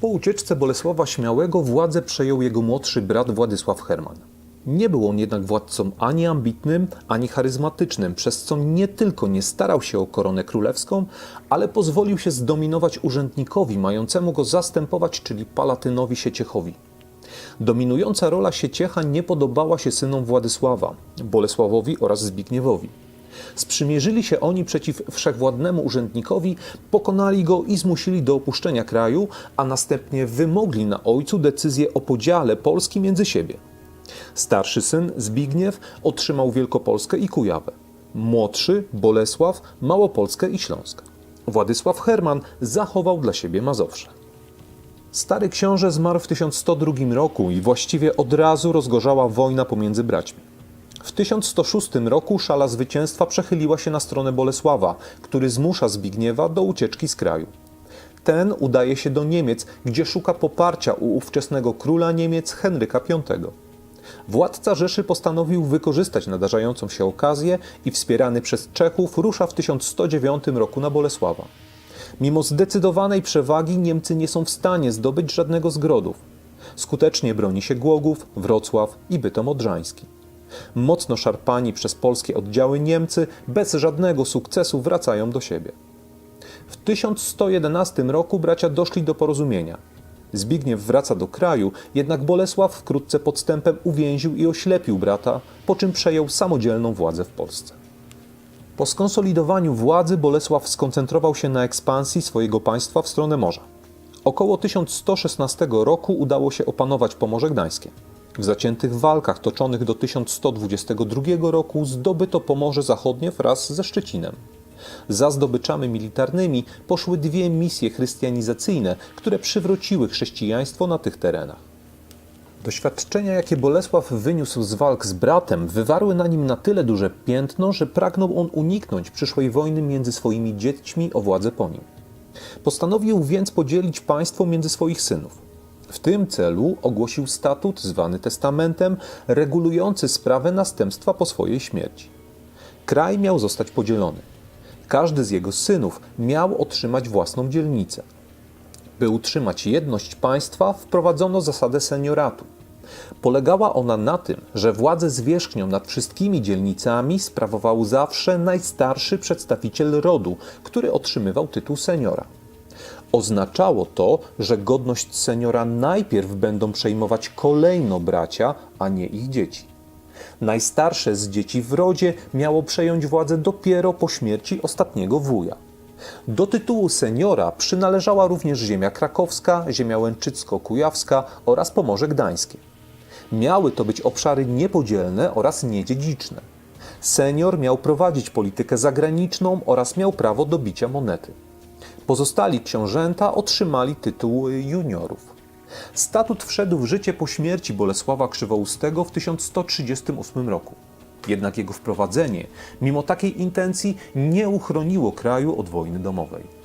Po ucieczce Bolesława Śmiałego władzę przejął jego młodszy brat Władysław Herman. Nie był on jednak władcą ani ambitnym, ani charyzmatycznym, przez co nie tylko nie starał się o koronę królewską, ale pozwolił się zdominować urzędnikowi mającemu go zastępować, czyli Palatynowi Sieciechowi. Dominująca rola Sieciecha nie podobała się synom Władysława, Bolesławowi oraz Zbigniewowi. Sprzymierzyli się oni przeciw wszechwładnemu urzędnikowi, pokonali go i zmusili do opuszczenia kraju, a następnie wymogli na ojcu decyzję o podziale Polski między siebie. Starszy syn Zbigniew otrzymał Wielkopolskę i Kujawę. Młodszy Bolesław Małopolskę i Śląsk. Władysław Herman zachował dla siebie Mazowsze. Stary książę zmarł w 1102 roku i właściwie od razu rozgorzała wojna pomiędzy braćmi. W 1106 roku szala zwycięstwa przechyliła się na stronę Bolesława, który zmusza Zbigniewa do ucieczki z kraju. Ten udaje się do Niemiec, gdzie szuka poparcia u ówczesnego króla Niemiec Henryka V. Władca Rzeszy postanowił wykorzystać nadarzającą się okazję i wspierany przez Czechów rusza w 1109 roku na Bolesława. Mimo zdecydowanej przewagi Niemcy nie są w stanie zdobyć żadnego z grodów. Skutecznie broni się Głogów, Wrocław i Bytom Odrzański. Mocno szarpani przez polskie oddziały Niemcy bez żadnego sukcesu wracają do siebie. W 1111 roku bracia doszli do porozumienia. Zbigniew wraca do kraju, jednak Bolesław wkrótce podstępem uwięził i oślepił brata, po czym przejął samodzielną władzę w Polsce. Po skonsolidowaniu władzy Bolesław skoncentrował się na ekspansji swojego państwa w stronę morza. Około 1116 roku udało się opanować Pomorze Gdańskie. W zaciętych walkach toczonych do 1122 roku zdobyto Pomorze Zachodnie wraz ze Szczecinem. Za zdobyczami militarnymi poszły dwie misje chrystianizacyjne, które przywróciły chrześcijaństwo na tych terenach. Doświadczenia, jakie Bolesław wyniósł z walk z bratem, wywarły na nim na tyle duże piętno, że pragnął on uniknąć przyszłej wojny między swoimi dziećmi o władzę po nim. Postanowił więc podzielić państwo między swoich synów. W tym celu ogłosił statut zwany testamentem, regulujący sprawę następstwa po swojej śmierci. Kraj miał zostać podzielony. Każdy z jego synów miał otrzymać własną dzielnicę. By utrzymać jedność państwa, wprowadzono zasadę senioratu. Polegała ona na tym, że władzę zwierzchnią nad wszystkimi dzielnicami sprawował zawsze najstarszy przedstawiciel rodu, który otrzymywał tytuł seniora. Oznaczało to, że godność seniora najpierw będą przejmować kolejno bracia, a nie ich dzieci. Najstarsze z dzieci w rodzie miało przejąć władzę dopiero po śmierci ostatniego wuja. Do tytułu seniora przynależała również ziemia krakowska, ziemia łęczycko-kujawska oraz Pomorze Gdańskie. Miały to być obszary niepodzielne oraz niedziedziczne. Senior miał prowadzić politykę zagraniczną oraz miał prawo do bicia monety. Pozostali książęta otrzymali tytuł juniorów. Statut wszedł w życie po śmierci Bolesława Krzywoustego w 1138 roku. Jednak jego wprowadzenie, mimo takiej intencji, nie uchroniło kraju od wojny domowej.